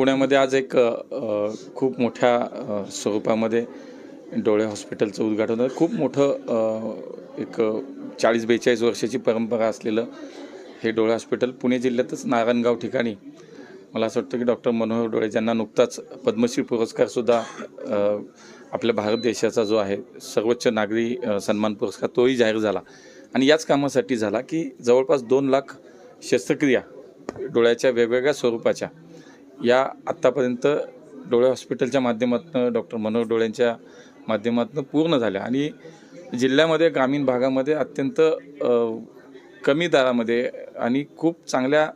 पुण्यामध्ये आज एक खूप मोठ्या स्वरूपामध्ये डोळे हॉस्पिटलचं उद्घाटन होतं. खूप मोठं एक चाळीस बेचाळीस वर्षाची परंपरा असलेलं हे डोळे हॉस्पिटल पुणे जिल्ह्यातच नारायणगाव ठिकाणी. मला असं वाटतं की डॉक्टर मनोहर डोळे ज्यांना नुकताच पद्मश्री पुरस्कारसुद्धा आपल्या भारत देशाचा जो आहे सर्वोच्च नागरी सन्मान पुरस्कार तोही जाहीर झाला. आणि याच कामासाठी झाला की जवळपास दोन लाख शस्त्रक्रिया डोळ्याच्या वेगवेगळ्या स्वरूपाच्या या आत्तापर्यंत डोळे हॉस्पिटलच्या माध्यमातून डॉक्टर मनोहर डोळ्यांच्या माध्यमातून पूर्ण झाल्या. आणि जिल्ह्यामध्ये ग्रामीण भागामध्ये अत्यंत कमी दरामध्ये आणि खूप चांगल्या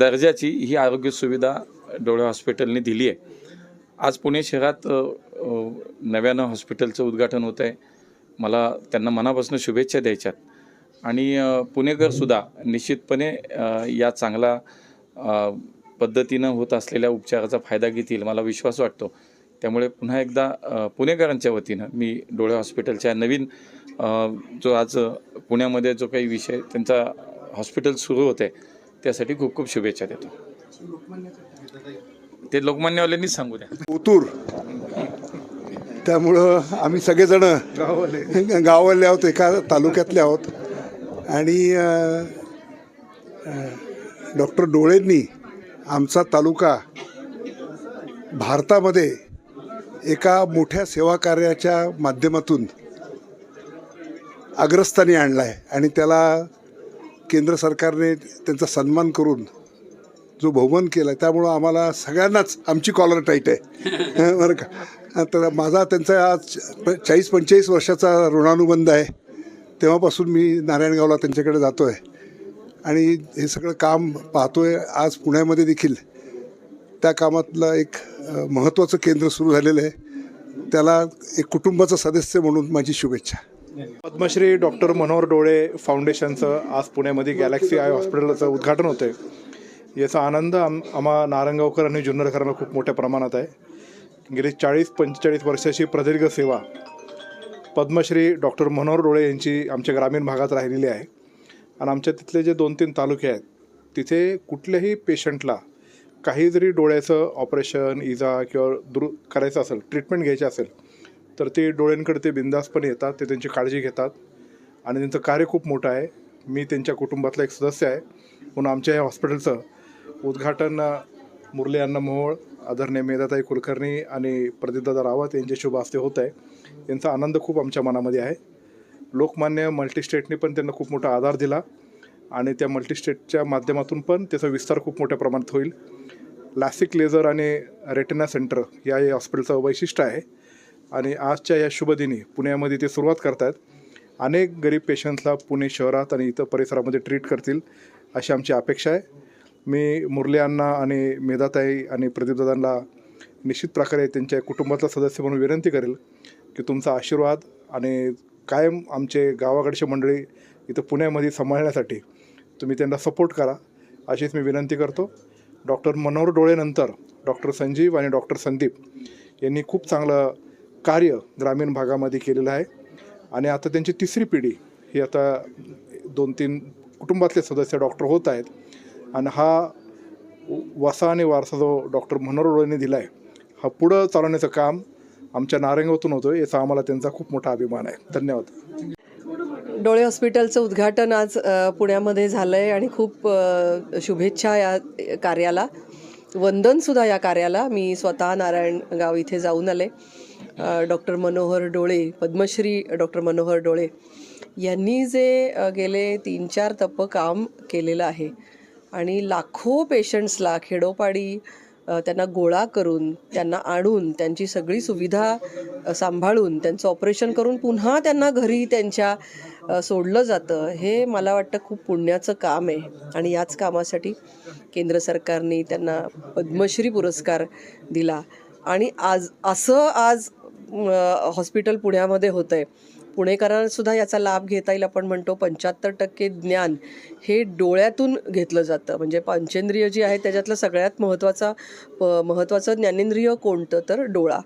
दर्जाची ही आरोग्य सुविधा डोळे हॉस्पिटलने दिली आहे. आज पुणे शहरात नव्यानं हॉस्पिटलचं उद्घाटन होत आहे. मला त्यांना मनापासून शुभेच्छा द्यायच्यात. आणि पुणेकरसुद्धा निश्चितपणे या चांगला पद्धतीनं होत असलेल्या उपचाराचा फायदा घेतील मला विश्वास वाटतो. त्यामुळे पुन्हा एकदा पुणेकरांच्या वतीनं मी डोळे हॉस्पिटलच्या नवीन जो आज पुण्यामध्ये जो काही विषय त्यांचा हॉस्पिटल सुरू होत आहे त्यासाठी खूप खूप शुभेच्छा देतो. ते लोकमान्यवाल्यांनीच सांगू द्या. ओतूर त्यामुळं आम्ही सगळेजण गाववाले गाववाले आहोत एका तालुक्यातले आहोत. आणि डॉक्टर डोळेंनी आमचा तालुका भारतामध्ये एका मोठ्या सेवा कार्याच्या माध्यमातून अग्रस्थानी आणला आहे आणि त्याला केंद्र सरकारने त्यांचा सन्मान करून जो बहुमान केला त्यामुळं आम्हाला सगळ्यांनाच आमची कॉलर टाईट आहे. बरं का? तर माझा त्यांचा आज चाळीस पंचेचाळीस वर्षाचा ऋणानुबंध आहे. तेव्हापासून मी नारायणगावला त्यांच्याकडे जातो आहे आणि हे सगळं काम पाहतो आहे आज पुण्यामध्ये देखील. त्या कामातलं एक महत्त्वाचं केंद्र सुरू झालेलं आहे. त्याला एक कुटुंबाचा सदस्य म्हणून माझी शुभेच्छा. पद्मश्री डॉक्टर मनोहर डोळे फाउंडेशनचं आज पुण्यामध्ये गॅलेक्सी आय हॉस्पिटलचं उद्घाटन होतं आहे याचा आनंद आम आम्हा नारंगावकर आणि जुन्नरकरांना खूप मोठ्या प्रमाणात आहे. गेली चाळीस पंचेचाळीस वर्षाची प्रदीर्घ सेवा पद्मश्री डॉक्टर मनोहर डोळे यांची आमच्या ग्रामीण भागात राहिलेली आहे. आणि आमच्या तिथले जे दोन तीन तालुके आहेत तिथे कुठल्याही पेशंटला काही जरी डोळ्याचं ऑपरेशन इजा किंवा दुरु करायचं असेल ट्रीटमेंट घ्यायची असेल तर ते डोळ्यांकडे ते बिंदासपणे येतात ते त्यांची काळजी घेतात आणि त्यांचं कार्य खूप मोठं आहे. मी त्यांच्या कुटुंबातला एक सदस्य आहे. म्हणून आमच्या या हॉस्पिटलचं उद्घाटन मुरले मुरली अण्णा मोहोळ आदरणीय मेधाताई कुलकर्णी आणि प्रदीपदादा रावत यांच्या शुभ हस्ते होत आहे. यांचा आनंद खूप आमच्या मनामध्ये आहे. लोकमान्य मल्टीस्टेटने पण त्यांना खूप मोठा आधार दिला. आणि त्या मल्टीस्टेटच्या माध्यमातून पण त्याचा विस्तार खूप मोठ्या प्रमाणात होईल. लॅसिक लेझर आणि रेटिना सेंटर या या हॉस्पिटलचं वैशिष्ट्य आहे. आणि आजच्या या शुभदिनी पुण्यामध्ये ते सुरुवात करतात अनेक गरीब पेशंट्सला पुणे शहरात आणि इतर परिसरामध्ये ट्रीट करतील अशी आमची अपेक्षा आहे. मी मुरली अण्णा आणि मेधाताई आणि प्रदीपदादांना निश्चित प्रकारे त्यांच्या कुटुंबातला सदस्य म्हणून विनंती करेल की तुमचा आशीर्वाद आणि कायम आमचे गावाकडचे मंडळी इथं पुण्यामध्ये सांभाळण्यासाठी तुम्ही त्यांना सपोर्ट करा. अशीच मी विनंती करतो. डॉक्टर मनोहर डोळेनंतर डॉक्टर संजीव आणि डॉक्टर संदीप यांनी खूप चांगलं कार्य ग्रामीण भागामध्ये केलेलं आहे. आणि आता त्यांची तिसरी पिढी ही आता दोन तीन कुटुंबातले सदस्य डॉक्टर होत आहेत. आणि हा वसा आणि वारसा जो डॉक्टर मनोहर डोळेने दिला आहे हा पुढं चालवण्याचं काम आमच्या नारंगावतून होतो याचा आम्हाला त्यांचा खूप मोठा अभिमान आहे. धन्यवाद. डोळे हॉस्पिटलचं उद्घाटन आज पुण्यामध्ये झालं आहे आणि खूप शुभेच्छा या कार्याला. वंदनसुद्धा या कार्याला. मी स्वतः नारायणगाव इथे जाऊन आले. डॉक्टर मनोहर डोळे पद्मश्री डॉक्टर मनोहर डोळे यांनी जे गेले तीन चार तप्प काम केलेलं आहे. आणि लाखो पेशंट्सला खेडोपाडी त्यांना गोळा करून त्यांना आणून त्यांची सगळी सुविधा सांभाळून त्यांचं ऑपरेशन करून पुन्हा त्यांना घरी त्यांच्या सोडलं जातं हे मला वाटतं खूप पुण्याचं काम आहे. आणि याच कामासाठी केंद्र सरकारने त्यांना पद्मश्री पुरस्कार दिला. आणि आज असं आज हॉस्पिटल पुण्यामध्ये होतं आहे पुणेकरांना सुद्धा याचा लाभ घेता येईल आपण म्हणतो पंच्याहत्तर टक्के ज्ञान हे डोळ्यातून घेतलं जातं. म्हणजे पंचेंद्रिय जी आहे त्याच्यातलं सगळ्यात महत्त्वाचा प महत्त्वाचं ज्ञानेंद्रिय कोणतं? तर डोळा.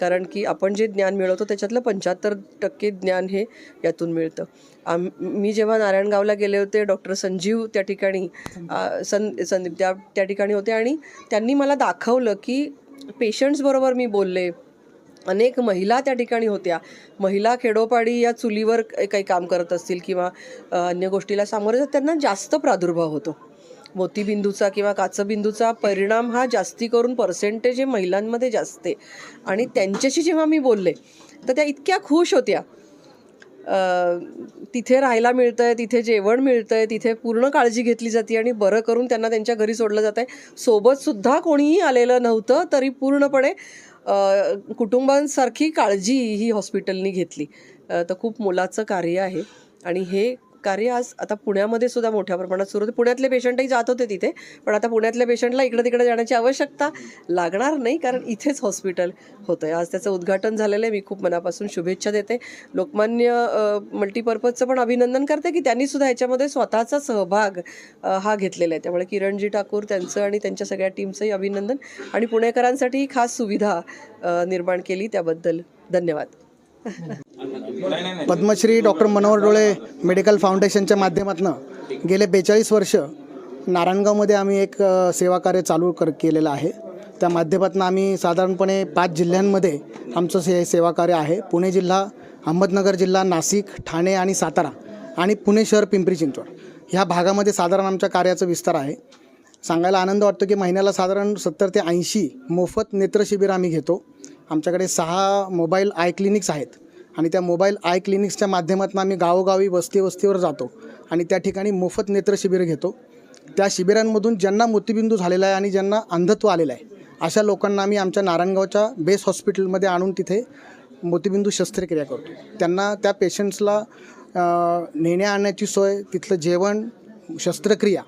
कारण की आपण जे ज्ञान मिळवतो त्याच्यातलं पंच्याहत्तर टक्के ज्ञान हे यातून मिळतं. आम मी जेव्हा नारायणगावला गेले होते डॉक्टर संजीव त्या ठिकाणी सं संदीप त्या त्या ठिकाणी होते आणि त्यांनी मला दाखवलं की पेशंट्सबरोबर मी बोलले. अनेक महिला त्या ठिकाणी होत्या. महिला खेडोपाडी या चुलीवर काही काम करत असतील किंवा अन्य गोष्टीला सामोरे जात त्यांना जास्त प्रादुर्भाव होतो. मोतीबिंदूचा किंवा काचबिंदूचा परिणाम हा जास्ती करून पर्सेंटेज हे महिलांमध्ये जास्त आहे. आणि त्यांच्याशी जेव्हा मी बोलले तर त्या इतक्या खुश होत्या. तिथे राहायला मिळतं आहे तिथे जेवण मिळतं आहे तिथे पूर्ण काळजी घेतली जाते आणि बरं करून त्यांना त्यांच्या घरी सोडलं जात आहे सोबतसुद्धा कोणीही आलेलं नव्हतं तरी पूर्णपणे कुटुंबांसारखी काळजी ही हॉस्पिटलनी घेतली. तर खूप मोलाचं कार्य आहे. आणि हे कार्य आज आता पुण्यामध्ये सुद्धा मोठ्या प्रमाणात सुरू होते. पुण्यातले पेशंटही जात होते तिथे पण आता पुण्यातल्या पेशंटला इकडे तिकडे जाण्याची आवश्यकता लागणार नाही कारण इथेच हॉस्पिटल होतं आहे आज त्याचं उद्घाटन झालेलं आहे. मी खूप मनापासून शुभेच्छा देते. लोकमान्य मल्टीपर्पजचं पण अभिनंदन करते की त्यांनी सुद्धा याच्यामध्ये स्वतःचा सहभाग हा घेतलेला आहे. त्यामुळे किरणजी ठाकूर त्यांचं आणि त्यांच्या सगळ्या टीमचंही अभिनंदन आणि पुणेकरांसाठी खास सुविधा निर्माण केली. त्याबद्दल धन्यवाद. पद्मश्री डॉक्टर मनोहर डोळे मेडिकल फाउंडेशनच्या माध्यमातून गेले बेचाळीस वर्ष नारायणगावमध्ये आम्ही एक सेवा सेवाकार्य चालू कर केलेलं आहे. त्या माध्यमातून आम्ही साधारणपणे पाच जिल्ह्यांमध्ये आमचं से सेवाकार्य आहे. पुणे जिल्हा अहमदनगर जिल्हा नाशिक ठाणे आणि सातारा आणि पुणे शहर पिंपरी चिंचवड. ह्या भागामध्ये साधारण आमच्या कार्याचा विस्तार आहे. सांगायला आनंद वाटतो की महिन्याला साधारण सत्तर ते ऐंशी मोफत नेत्रशिबिर आम्ही घेतो. आमच्याकडे सहा मोबाईल आय क्लिनिक्स आहेत. आणि त्या मोबाईल आय क्लिनिक्सच्या माध्यमातून आम्ही गावोगावी वस्ती वस्तीवर जातो. आणि त्या ठिकाणी मोफत नेत्रशिबिर घेतो. त्या शिबिरांमधून ज्यांना मोतीबिंदू झालेला आहे आणि ज्यांना अंधत्व आलेलं आहे अशा लोकांना आम्ही आमच्या नारायणगावच्या बेस हॉस्पिटलमध्ये आणून तिथे मोतीबिंदू शस्त्रक्रिया करतो. त्यांना त्या पेशंट्सला नेण्या आणण्याची सोय तिथलं जेवण शस्त्रक्रिया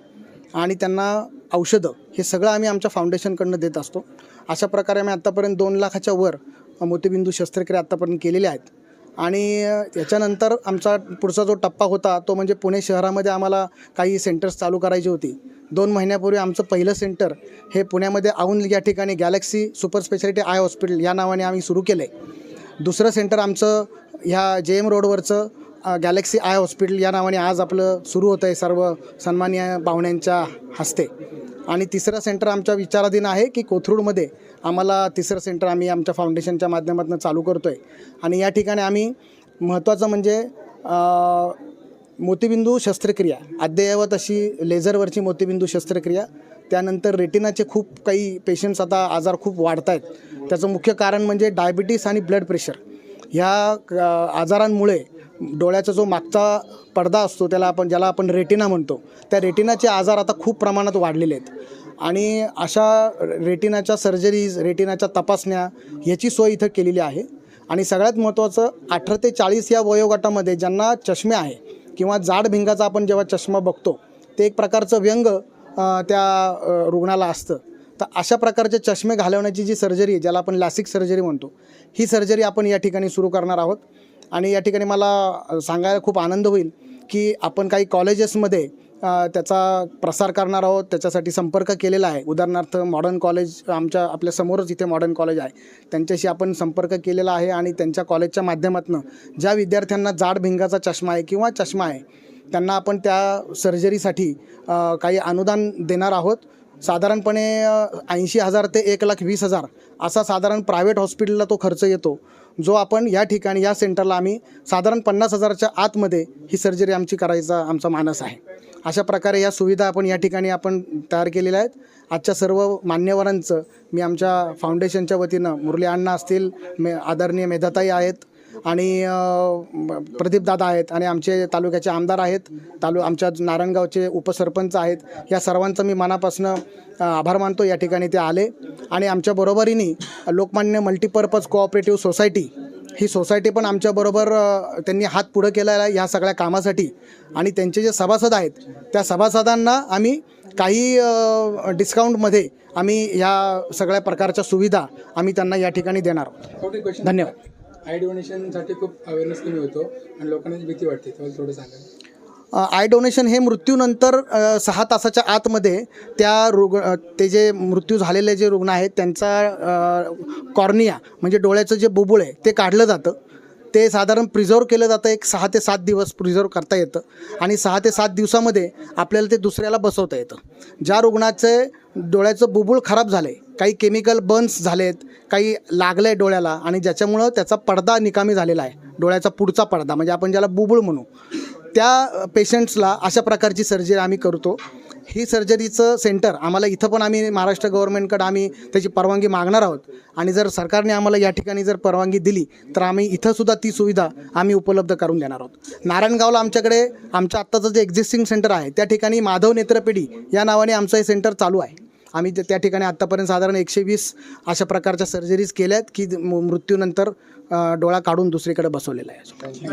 आणि त्यांना औषधं हे सगळं आम्ही आमच्या फाउंडेशनकडनं देत असतो. अशा प्रकारे आम्ही आत्तापर्यंत दोन लाखाच्या वर मोतीबिंदू शस्त्रक्रिया आत्तापर्यंत केलेल्या आहेत. आणि याच्यानंतर आमचा पुढचा जो टप्पा होता तो म्हणजे पुणे शहरामध्ये आम्हाला काही सेंटर्स चालू करायची होती. दोन महिन्यापूर्वी आमचं पहिलं सेंटर हे पुण्यामध्ये औंध या ठिकाणी galaxy super speciality eye hospital या नावाने आम्ही सुरू केलं आहे दुसरं सेंटर आमचं ह्या जे एम रोडवरचं गॅलेक्सी आय हॉस्पिटल या नावाने आज आपलं सुरू होतं आहे सर्व सन्मान्य पाहुण्यांच्या हस्ते. आणि तिसरं सेंटर आमच्या विचाराधीन आहे की कोथरूडमध्ये आम्हाला तिसरं सेंटर आम्ही आमच्या फाउंडेशनच्या माध्यमातून चालू करतो आहे आणि या ठिकाणी आम्ही महत्त्वाचं म्हणजे मोतीबिंदू शस्त्रक्रिया अद्ययावत अशी लेझरवरची मोतीबिंदू शस्त्रक्रिया त्यानंतर रेटिनाचे खूप काही पेशंट्स आता आजार खूप वाढत आहेत त्याचं मुख्य कारण म्हणजे डायबिटीस आणि ब्लड प्रेशर ह्या आजारांमुळे डोळ्याचा जो मागचा पडदा असतो त्याला आपण ज्याला आपण रेटिना म्हणतो त्या रेटिनाचे आजार आता खूप प्रमाणात वाढलेले आहेत. आणि अशा रेटिनाच्या सर्जरीज रेटिनाच्या तपासण्या ह्याची सोय इथं केलेली आहे. आणि सगळ्यात महत्त्वाचं अठरा ते चाळीस या वयोगटामध्ये ज्यांना चष्मे आहे किंवा जाड भिंगाचा आपण जेव्हा चष्मा बघतो ते एक प्रकारचं व्यंग त्या रुग्णाला असतं. तर अशा प्रकारचे चष्मे घालवण्याची जी सर्जरी आहे ज्याला आपण लॅसिक सर्जरी म्हणतो ही सर्जरी आपण या ठिकाणी सुरू करणार आहोत. आणि या ठिकाणी मला सांगायला खूप आनंद होईल की आपण काही कॉलेजेसमध्ये त्याचा प्रसार करणार आहोत त्याच्यासाठी संपर्क केलेला आहे. उदाहरणार्थ मॉडर्न कॉलेज आमच्या आपल्या समोरच इथे मॉडर्न कॉलेज आहे. त्यांच्याशी आपण संपर्क केलेला आहे आणि त्यांच्या कॉलेजच्या माध्यमातून ज्या विद्यार्थ्यांना जाड भिंगाचा चष्मा आहे किंवा चष्मा आहे त्यांना आपण त्या सर्जरीसाठी काही अनुदान देणार आहोत. साधारणपणे ऐंशी हजार ते एक लाख वीस हजार असा साधारण प्रायव्हेट हॉस्पिटलला तो खर्च येतो. जो आपण या ठिकाणी या सेंटरला आम्ही साधारण पन्नास हजारच्या आतमध्ये ही सर्जरी आमची करायचा आमचा मानस आहे. अशा प्रकारे या सुविधा आपण या ठिकाणी आपण तयार केलेल्या आहेत. आजच्या सर्व मान्यवरांचं मी आमच्या फाउंडेशनच्या वतीनं मुरली अण्णा असतील मे आदरणीय मेधाताई आहेत आणि प्रदीप दादा आहेत आणि आमचे तालुक्याचे आमदार आहेत तालु आमच्या नारायणगावचे उपसरपंच आहेत. या सर्वांचं मी मनापासून आभार मानतो. या ठिकाणी ते आले आणि आमच्या बरोबरीने लोकमान्य मल्टीपर्पज कोऑपरेटिव्ह सोसायटी ही सोसायटी पण आमच्याबरोबर त्यांनी हात पुढं केलेला आहे ह्या सगळ्या कामासाठी. आणि त्यांचे जे सभासद आहेत त्या सभासदांना आम्ही काही डिस्काउंटमध्ये आम्ही ह्या सगळ्या प्रकारच्या सुविधा आम्ही त्यांना या ठिकाणी देणार आहोत. धन्यवाद. आय डोनेशनसाठी खूप अवेअरनेस कमी होतो आणि लोकांना भीती वाटते. थोडं सांगा. आय डोनेशन हे मृत्यूनंतर सहा तासाच्या आतमध्ये त्या रुग ते जे मृत्यू झालेले जे रुग्ण आहेत त्यांचा कॉर्निया म्हणजे डोळ्याचं जे बुबुळ आहे ते काढलं जातं. ते साधारण प्रिझर्व केलं जातं एक सहा ते सात दिवस प्रिझर्व करता येतं. आणि सहा ते सात दिवसामध्ये आपल्याला ते दुसऱ्याला बसवता येतं. ज्या रुग्णाचे डोळ्याचं बुबुळ खराब झालं आहे काही केमिकल बर्न्स झालेत काही लागलं आहे डोळ्याला आणि ज्याच्यामुळं त्याचा पडदा निकामी झालेला आहे डोळ्याचा पुढचा पडदा म्हणजे आपण ज्याला बुबुळ म्हणू. त्या पेशंट्सला अशा प्रकारची सर्जरी आम्ही करतो. ही सर्जरीचं सेंटर आम्हाला इथं पण आम्ही महाराष्ट्र गव्हर्नमेंटकडं आम्ही त्याची परवानगी मागणार आहोत. आणि जर सरकारने आम्हाला या ठिकाणी जर परवानगी दिली तर आम्ही इथंसुद्धा ती सुविधा आम्ही उपलब्ध करून देणार आहोत. नारायणगावला आमच्याकडे आमच्या आत्ताचं जे एक्झिस्टिंग सेंटर आहे त्या ठिकाणी माधव नेत्रपेढी या नावाने आमचं हे सेंटर चालू आहे. आम्ही त्या ठिकाणी आत्तापर्यंत साधारण एकशे वीस अशा प्रकारच्या सर्जरीज केल्या आहेत की मृत्यूनंतर डोळा काढून दुसरीकडे बसवलेला आहे.